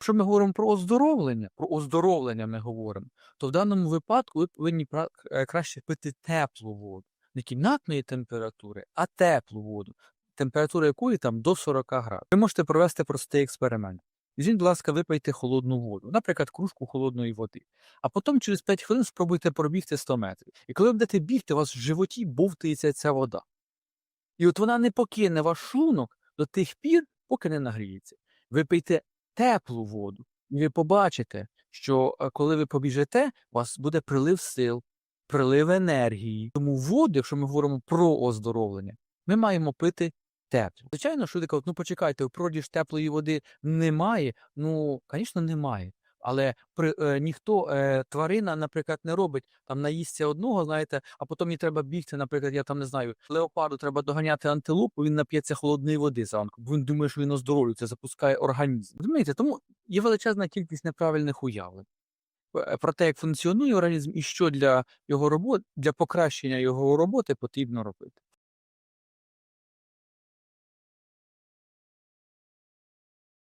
Якщо ми говоримо про оздоровлення, про оздоровлення ми говоримо, то в даному випадку ви повинні е, краще пити теплу воду. Не кімнатної температури, а теплу воду, температура якої там до 40 градусів. Ви можете провести простий експеримент. Візьміть, будь ласка, випийте холодну воду, наприклад, кружку холодної води. А потім через 5 хвилин спробуйте пробігти 100 метрів. І коли ви будете бігти, у вас в животі бовтається ця вода. І от вона не покине ваш шлунок до тих пір, поки не нагріється. Ви пийте теплу воду, і ви побачите, що е, коли ви побіжите, у вас буде прилив сил, прилив енергії. Тому воду, якщо ми говоримо про оздоровлення, ми маємо пити теплу. Звичайно, що ти кажуть, ну почекайте, у продіж теплої води немає. Ну, звісно, немає. Але при, е, ніхто е, тварина, наприклад, не робить там наїсться одного, знаєте, а потім їй треба бігти. Наприклад, я там не знаю, леопарду треба доганяти антилопу, він нап'ється холодної води зранку, бо він думає, що він оздоровлюється, запускає організм. Розумієте, тому є величезна кількість неправильних уявлень е, про те, як функціонує організм і що для його роботи, для покращення його роботи потрібно робити.